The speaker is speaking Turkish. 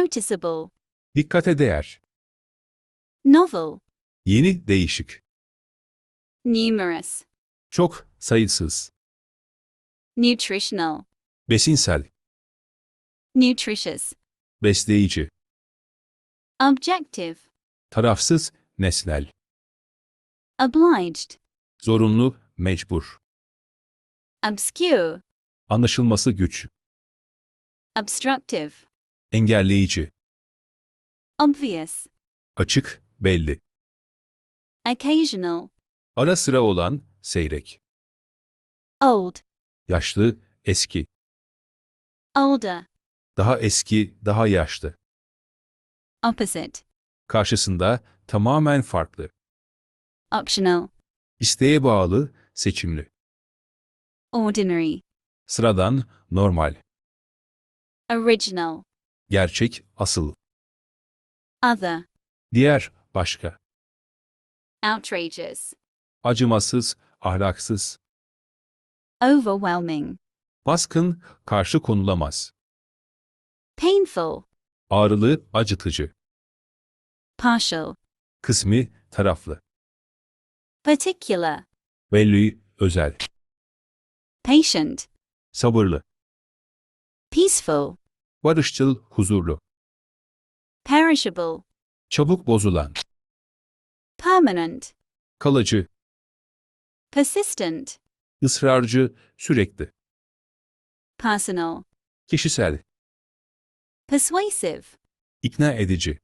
Noticeable. dikkate değer, Novel. yeni, değişik, Numerous. çok, sayısız, Nutritional. besinsel, Nutritious. besleyici, Objective. tarafsız, nesnel, Obliged. zorunlu, mecbur, Obscure. anlaşılması güç, Obstructive. Engelleyici, Obvious. açık, belli, Occasional. ara sıra olan, seyrek, Old. yaşlı, eski, Older. daha eski, daha yaşlı, Opposite. karşısında, tamamen farklı, Optional. isteğe bağlı, seçimli, Ordinary. sıradan, normal, Original. Gerçek, asıl, Other. diğer, başka, Outrageous. acımasız, ahlaksız, Overwhelming. baskın, karşı konulamaz, Painful. ağrılı, acıtıcı, Partial. kısmi, taraflı, Particular. belli, özel, Patient. sabırlı, Peaceful. Barışçıl, huzurlu, Perishable. çabuk bozulan, Permanent. kalıcı, Persistent. ısrarcı, sürekli, Personal. kişisel, Persuasive. ikna edici,